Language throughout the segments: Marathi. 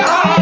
Yeah.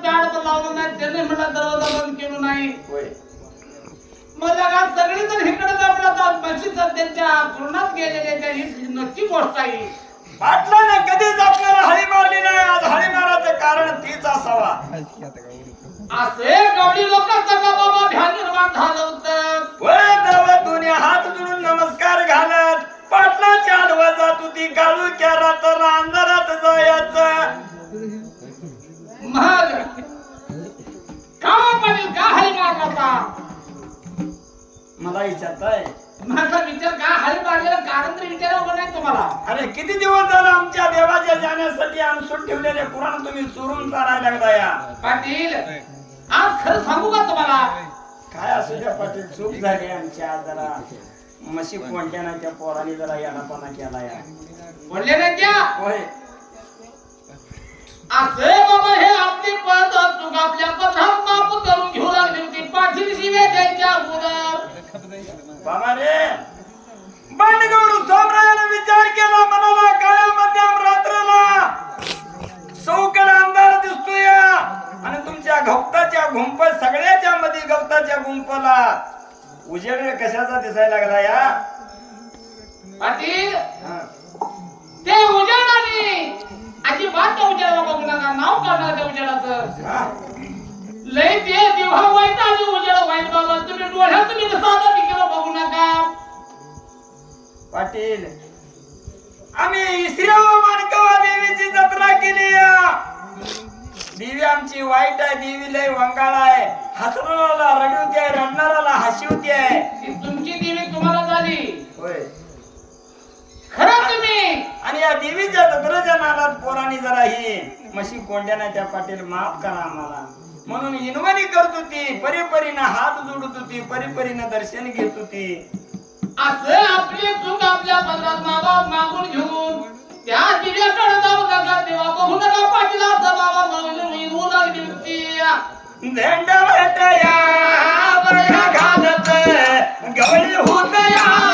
कारण का मी बी वाड्याचं पॅड पण लावलं नाही त्याने म्हणला दरवाजा बंद केलो नाही. होय. मग लगा सगळे जण जमलं म्हशी सध्याच्या पूर्णात गेलेले त्या नक्की गोष्ट आहे. पाटलानं कधीच आपल्याला हळी मारली नाही. आज हळी मारायचं कारण तीच असावा. असे गवडी लोक सगळं बाबा ध्यान निर्माण झालं होतं. दुनिया हात जोडून नमस्कार घालत. पाटलाच्या आडवा जात होती काळू क्या रात्र अंधारात जायचं. मग का पाटील का हरी मारला मला विचारताय. माझा विचार का हरी मारलेला कारण तरी विचारावं नाही तुम्हाला. अरे किती दिवस झालं आमच्या देवाच्या जाण्यासाठी आणसून ठेवलेले पुराण तुम्ही चोरून चालायला लागला या पाटील आज खरं सांगू का तुम्हाला? काय असू द्या पाटील चूक झाली आमची आज जरा. म्हशी कोणत्या ना त्या पोराने जरा येणापणा केला या बोलले नाही त्या? होय. असे बाबा हे आपली पद चूक आपल्या पदरात माप करून घेऊ लागली होती. पाटील शिवे द्यायच्या अगोदर बाबा रे. बंडगौडू सोमरायाने विचार केला मनाला काळ्या मध्यम रात्रीला चौकड अंधार दिसतोय आणि तुमच्या गवताच्या गुंप सगळ्याच्या मध्ये गवताच्या गुंपला उजेड कशाचा दिसायला लागला या? पाटील नाव काढणार त्या उजेडाचं? लय ते देवा वाईट आणि उजेड वाईट बाबा तुम्ही डोळ्यात तुम्ही साधा पिकेला बघू नका? पाटील आम्ही इसराव मानकवा देवीची जत्रा केली या. देवी आमची वाईट आहे देवी लय वंगाळ आहे. हसणाराला रडवती आहे रडणाराला हसवती आहे आणि या देवीच्या जत्रेच्या नादात पोरांनी जरा ही म्हशी कोंड्याना त्या पाटील माफ करा आम्हाला. म्हणून इनवणी करत होती परीपरीनं हात जोडत होती परीपरीनं दर्शन घेत होती. असं आपली चूक आपल्या पदरात मागा मागून घेऊन त्या दिव्याकडे जाऊ नका तेव्हा बघू नका पाटील असं बाबा म्हणून येऊ लागली होती. भेटया बया घालत गवळी होतया बया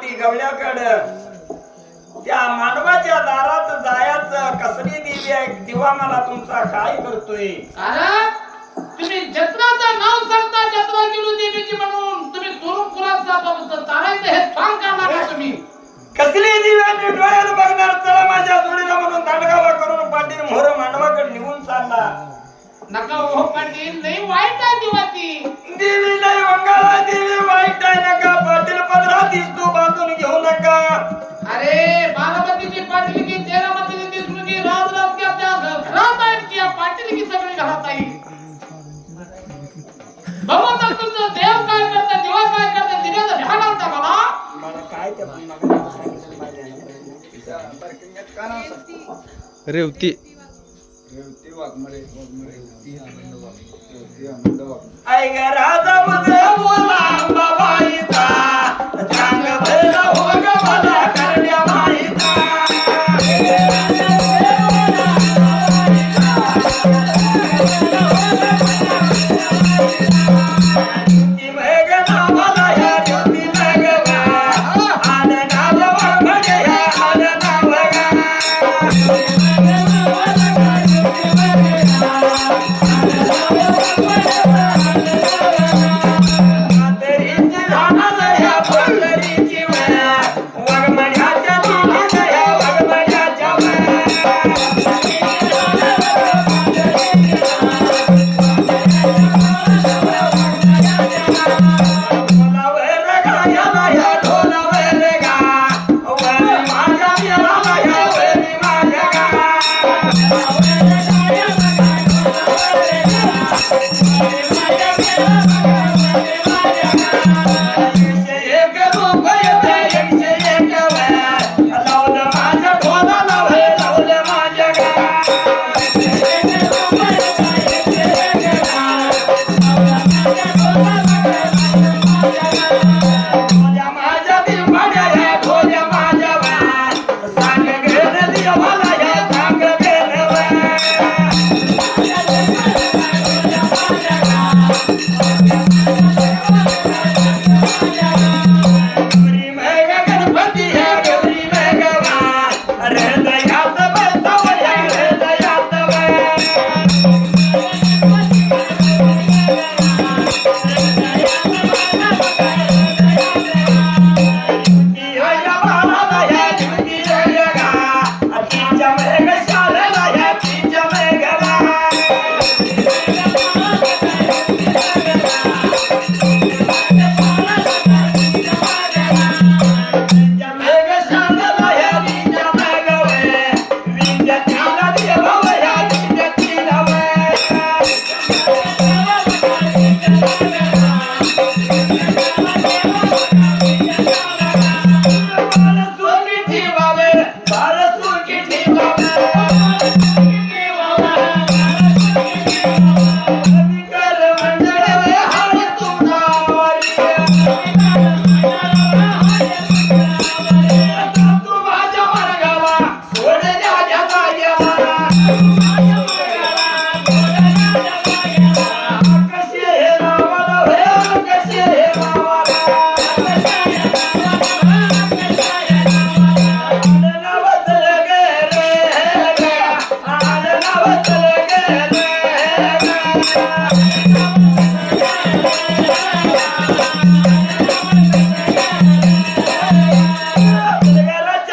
बाराहाटी गवल्याकडं त्या मानवाच्या दारात जायचं कसली देवी आहे दिवा मला तुमचा काय करतोय? तुम्ही जत्राचं नाव सांगता जत्रा केली देवीची म्हणून. तुम्ही चोरून कुराचं चालायचं हे सांग करणार तुम्ही? कसली दिव्याने डोळ्याला बघणार. चला माझ्या जोडीला म्हणून दांडगावा करून पाटील मोहर मांडवाकडे निघून चालला. नका हो पाटील. लई वाईट आहे दिवा ती देवी लय वंगाळा देवी वाईट आहे नका दिसतो बांधून घेऊ नका. अरे बारामतीची पाटील की तेरामतीची दिसली की राज राज की आपल्या घरात आहेत की या पाटील की सगळी घरात आहे. बघू तर तुमचं देव काय करतं दिवा काय करतं दिव्याचं ध्यान आणता बाबा. मला काय ते मागायला सांगितलं पाहिजे रेवती. ऐ ग राजा मुझे बोला.